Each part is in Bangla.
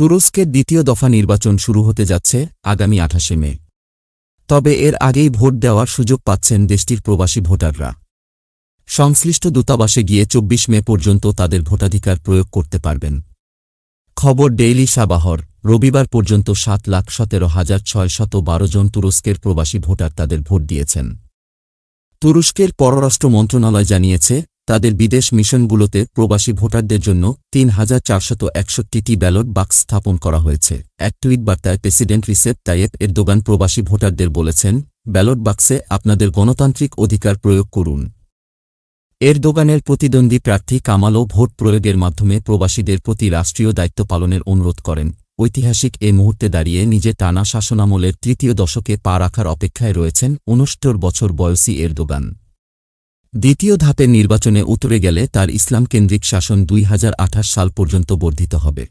তুরস্কের দ্বিতীয় দফা নির্বাচন শুরু হতে যাচ্ছে আগামী আঠাশে মে। তবে এর আগেই ভোট দেওয়ার সুযোগ পাচ্ছেন দেশটির প্রবাসী ভোটাররা। সংশ্লিষ্ট দূতাবাসে গিয়ে চব্বিশ মে পর্যন্ত তাদের ভোটাধিকার প্রয়োগ করতে পারবেন। খবর ডেইলি সাবাহর, রবিবার পর্যন্ত সাত লাখ সতেরো হাজার ছয় শত বারো জন তুরস্কের প্রবাসী ভোটার তাদের ভোট দিয়েছেন। তুরস্কের পররাষ্ট্র মন্ত্রণালয় জানিয়েছে তাদের বিদেশ মিশনগুলোতে প্রবাসী ভোটারদের জন্য তিন হাজার চারশত একষট্টিটি ব্যালট বাক্স স্থাপন করা হয়েছে। এক টুইট বার্তায় প্রেসিডেন্ট রিসেপ তাইয়েব এরদোগান প্রবাসী ভোটারদের বলেছেন, ব্যালট বাক্সে আপনাদের গণতান্ত্রিক অধিকার প্রয়োগ করুন। এরদোগানের প্রতিদ্বন্দ্বী প্রার্থী কামালও ভোট প্রয়োগের মাধ্যমে প্রবাসীদের প্রতি রাষ্ট্রীয় দায়িত্ব পালনের অনুরোধ করেন। ঐতিহাসিক এ মুহূর্তে দাঁড়িয়ে নিজে টানা শাসনামলের তৃতীয় দশকে পা রাখার অপেক্ষায় রয়েছেন উনসত্তর বছর বয়সী এরদোগান। দ্বিতীয় ধাপের নির্বাচনে উতরে গেলে তার ইসলামকেন্দ্রিক শাসন দুই হাজার আঠাশ সাল পর্যন্ত বর্ধিত হবে।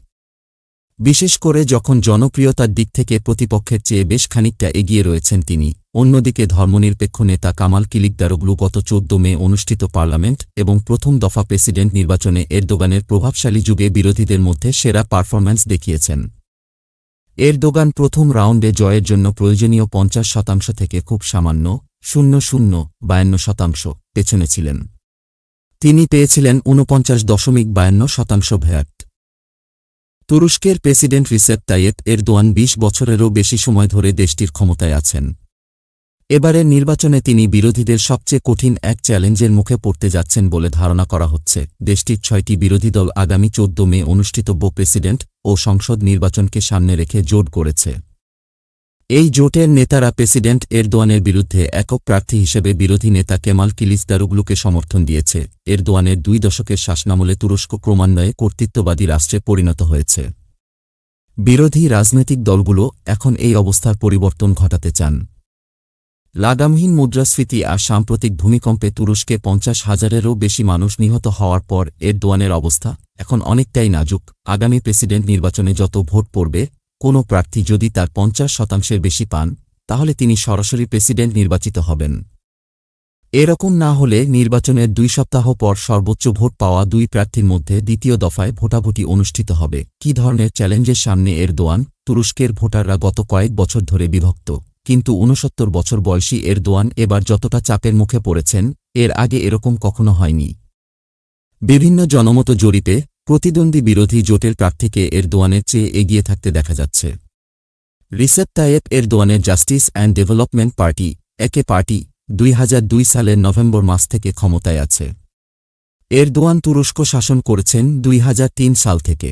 বিশেষ করে যখন জনপ্রিয়তার দিক থেকে প্রতিপক্ষের চেয়ে বেশ খানিকটা এগিয়ে রয়েছেন তিনি, অন্যদিকে ধর্মনিরপেক্ষ নেতা কামাল কিলিকদারোগলু গত চোদ্দ মে অনুষ্ঠিত পার্লামেন্ট এবং প্রথম দফা প্রেসিডেন্ট নির্বাচনে এরদোগানের প্রভাবশালী যুগে বিরোধীদের মধ্যে সেরা পারফরম্যান্স দেখিয়েছেন। এরদোগান প্রথম রাউন্ডে জয়ের জন্য প্রয়োজনীয় পঞ্চাশ শতাংশ থেকে খুব সামান্য শূন্য শূন্য বায়ান্ন শতাংশ পেছনে ছিলেন। তিনি পেয়েছিলেন ঊনপঞ্চাশ দশমিক বায়ান্ন শতাংশ ভ্যাট। তুরস্কের প্রেসিডেন্ট রিসেপ তাইয়েব এরদোয়ান বিশ বছরেরও বেশি সময় ধরে দেশটির ক্ষমতায় আছেন। এবারের নির্বাচনে তিনি বিরোধীদের সবচেয়ে কঠিন এক চ্যালেঞ্জের মুখে পড়তে যাচ্ছেন বলে ধারণা করা হচ্ছে। দেশটির ছয়টি বিরোধী দল আগামী চোদ্দ মে অনুষ্ঠিতব্য প্রেসিডেন্ট ও সংসদ নির্বাচনকে সামনে রেখে জোট করেছে এই জোটের নেতারা প্রেসিডেন্ট এরদোয়ানের বিরুদ্ধে একক প্রার্থী হিসেবে বিরোধী নেতা কেমাল কিলিসদারুগলুকে সমর্থন দিয়েছে। এরদোয়ানের দুই দশকের শাসনামলে তুরস্ক ক্রমান্বয়ে কর্তৃত্ববাদী রাষ্ট্রে পরিণত হয়েছে। বিরোধী রাজনৈতিক দলগুলো এখন এই অবস্থার পরিবর্তন ঘটাতে চান। লাগামহীন মুদ্রাস্ফীতি আর সাম্প্রতিক ভূমিকম্পে তুরস্কে পঞ্চাশ হাজারেরও বেশি মানুষ নিহত হওয়ার পর এরদোয়ানের অবস্থা এখন অনেকটাই নাজুক। আগামী প্রেসিডেন্ট নির্বাচনে যত ভোট পড়বে কোনো প্রার্থী যদি তার পঞ্চাশ শতাংশের বেশি পান, তাহলে তিনি সরাসরি প্রেসিডেন্ট নির্বাচিত হবেন। এরকম না হলে নির্বাচনের দুই সপ্তাহ পর সর্বোচ্চ ভোট পাওয়া দুই প্রার্থীর মধ্যে দ্বিতীয় দফায় ভোটাভুটি অনুষ্ঠিত হবে। কি ধরনের চ্যালেঞ্জের সামনে এরদোয়ান? তুরস্কের ভোটাররা গত কয়েক বছর ধরে বিভক্ত, কিন্তু ঊনসত্তর বছর বয়সী এরদোয়ান এবার যতটা চাপের মুখে পড়েছেন, এর আগে এরকম কখনো হয়নি। বিভিন্ন জনমত জরিপে প্রতিদ্বন্দ্বী বিরোধী জোটের প্রার্থীকে এরদোয়ানের চেয়ে এগিয়ে থাকতে দেখা যাচ্ছে। Recep Tayyip এরদোয়ানের Justice and Development Party, AK party দুই সালের নভেম্বর মাস থেকে ক্ষমতায় আছে। এরদোয়ান তুরস্ক শাসন করেছেন দুই হাজার তিন সাল থেকে।